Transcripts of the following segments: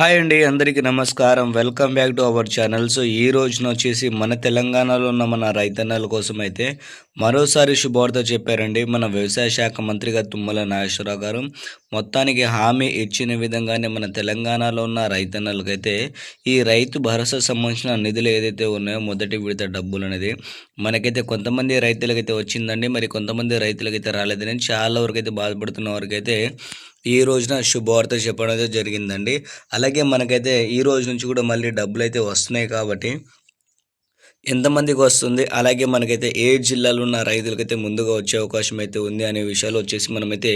Hi అండి అందరికీ నమస్కారం. Welcome back to our channel. So ఈ రోజున వచ్చేసి మన తెలంగాణలో ఉన్న మన రైతన్నల కోసం అయితే మరోసారి శుభవార్త చెప్పారండి. మన వ్యవసాయ శాఖ మంత్రిగా తుమ్మల నాగేశ్వరరావు గారు. మొత్తానికి హామీ ఇచ్చిన విధంగానే మన తెలంగాణలో ఉన్న రైతన్నలకైతే ఈ రైతు భరోసా సంబంధించిన నిధులు ఏదైతే ఉన్నాయో మొదటి విడత డబ్బులు అనేది మనకైతే కొంతమంది రైతులకైతే వచ్చిందండి. మరి కొంతమంది రైతులకైతే రాలేదని చాలా వరకు అయితే బాధపడుతున్న వారికైతే ఈ రోజున శుభవార్త చెప్పడం అయితే జరిగిందండి. అలాగే మనకైతే ఈ రోజు నుంచి కూడా మళ్ళీ డబ్బులు అయితే వస్తున్నాయి కాబట్టి ఎంతమందికి వస్తుంది? అలాగే మనకైతే ఏ జిల్లాలో ఉన్న రైతులకైతే ముందుగా వచ్చే అవకాశం అయితే ఉంది అనే విషయాలు వచ్చేసి మనమైతే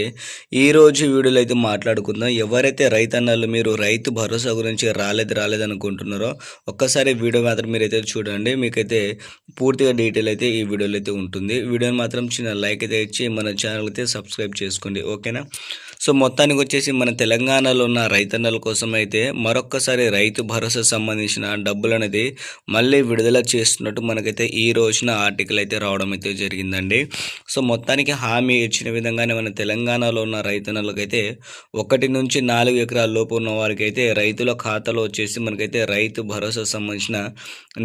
ఈ రోజు వీడియోలో అయితే మాట్లాడుకుందాం. ఎవరైతే రైతన్నలు మీరు రైతు భరోసా గురించి రాలేదు రాలేదు అనుకుంటున్నారో ఒక్కసారి వీడియో మాత్రం మీరైతే చూడండి. మీకైతే పూర్తిగా డీటెయిల్ అయితే ఈ వీడియోలో అయితే ఉంటుంది. వీడియోని మాత్రం చిన్న లైక్ అయితే ఇచ్చి మన ఛానల్ అయితే సబ్స్క్రైబ్ చేసుకోండి. ఓకేనా? సో మొత్తానికి వచ్చేసి మన తెలంగాణలో ఉన్న రైతన్నల కోసం అయితే మరొక్కసారి రైతు భరోసా సంబంధించిన డబ్బులు అనేది మళ్ళీ విడుదల చేస్తున్నట్టు మనకైతే ఈ రోజున ఆర్టికల్ అయితే రావడం అయితే జరిగిందండి. సో మొత్తానికి హామీ ఇచ్చిన విధంగానే మన తెలంగాణలో ఉన్న రైతన్నలకైతే ఒకటి నుంచి నాలుగు ఎకరాల లోపు ఉన్న వారికైతే రైతుల ఖాతాలో వచ్చేసి మనకైతే రైతు భరోసా సంబంధించిన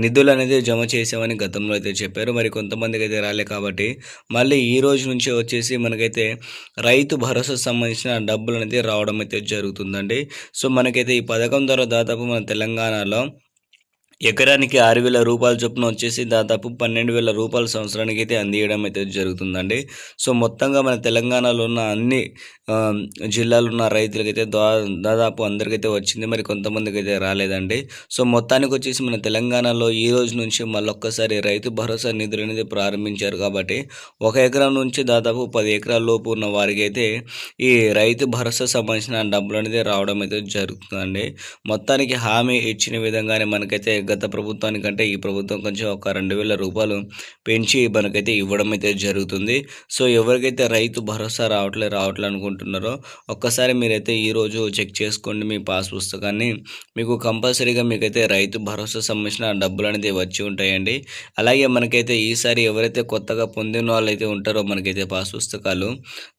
నిధులు అనేది జమ చేసామని గతంలో అయితే చెప్పారు. మరి కొంతమందికి అయితే రాలే కాబట్టి మళ్ళీ ఈ రోజు నుంచి వచ్చేసి మనకైతే రైతు భరోసా సంబంధించిన డబ్బులు అనేది రావడం అయితే జరుగుతుందండి. సో మనకైతే ఈ పథకం ద్వారా దాదాపు మన తెలంగాణలో ఎకరానికి ఆరు వేల రూపాయల చొప్పున వచ్చేసి దాదాపు పన్నెండు వేల రూపాయల సంవత్సరానికి అయితే అందియడం అయితే జరుగుతుందండి. సో మొత్తంగా మన తెలంగాణలో ఉన్న అన్ని జిల్లాలో ఉన్న రైతులకైతే దాదాపు అందరికైతే వచ్చింది. మరి కొంతమందికి అయితే రాలేదండి. సో మొత్తానికి వచ్చేసి మన తెలంగాణలో ఈ రోజు నుంచి మళ్ళొక్కసారి రైతు భరోసా నిధులు అనేది ప్రారంభించారు కాబట్టి ఒక ఎకరం నుంచి దాదాపు పది ఎకరాల లోపు ఉన్న వారికి అయితే ఈ రైతు భరోసా సంబంధించిన డబ్బులు అనేది రావడం అయితే జరుగుతుందండి. మొత్తానికి హామీ ఇచ్చిన విధంగానే మనకైతే గత ప్రభుత్వానికంటే ఈ ప్రభుత్వం కొంచెం ఒక రెండు వేల రూపాయలు పెంచి మనకైతే ఇవ్వడం అయితే జరుగుతుంది. సో ఎవరికైతే రైతు భరోసా రావట్లే రావట్లే అనుకుంటున్నారో ఒక్కసారి మీరైతే ఈరోజు చెక్ చేసుకోండి మీ పాస్ పుస్తకాన్ని. మీకు కంపల్సరీగా మీకైతే రైతు భరోసా సంబంధించిన డబ్బులు అనేది వచ్చి ఉంటాయండి. అలాగే మనకైతే ఈసారి ఎవరైతే కొత్తగా పొందిన వాళ్ళు అయితే ఉంటారో మనకైతే పాస్ పుస్తకాలు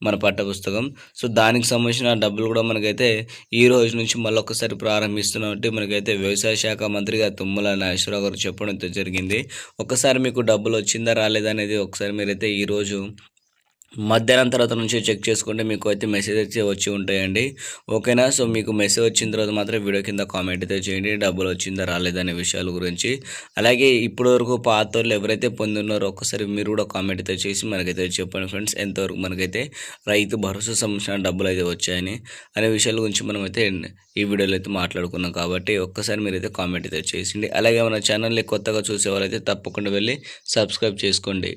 మన పట్ట పుస్తకం సో దానికి సంబంధించిన డబ్బులు కూడా మనకైతే ఈ రోజు నుంచి మళ్ళీ ఒకసారి ప్రారంభిస్తున్నట్టు మనకైతే వ్యవసాయ శాఖ మంత్రిగా తుమ్మ తుమ్మల నాగేశ్వరరావు గారు చెప్పడంతో జరిగింది. ఒకసారి మీకు డబ్బులు వచ్చిందా రాలేదా అనేది ఒకసారి మీరైతే ఈరోజు మధ్యాహ్నం తర్వాత నుంచి చెక్ చేసుకుంటే మీకు అయితే మెసేజ్ అయితే వచ్చి ఉంటాయండి. ఓకేనా? సో మీకు మెసేజ్ వచ్చిన తర్వాత మాత్రం వీడియో కింద కామెంట్ అయితే చేయండి. డబ్బులు వచ్చిందా రాలేదనే విషయాల గురించి. అలాగే ఇప్పటి వరకు పాత వాళ్ళు ఎవరైతే పొందున్నారో ఒక్కసారి మీరు కూడా కామెంట్ అయితే చేసి మనకైతే చెప్పండి ఫ్రెండ్స్ ఎంతవరకు మనకైతే రైతు భరోసా సంబంధించిన డబ్బులు అయితే వచ్చాయని అనే విషయాల గురించి మనం అయితే ఈ వీడియోలో అయితే మాట్లాడుకున్నాం కాబట్టి ఒక్కసారి మీరైతే కామెంట్ అయితే చేసిండి. అలాగే మన ఛానల్ని కొత్తగా చూసే వాళ్ళైతే తప్పకుండా వెళ్ళి సబ్స్క్రైబ్ చేసుకోండి.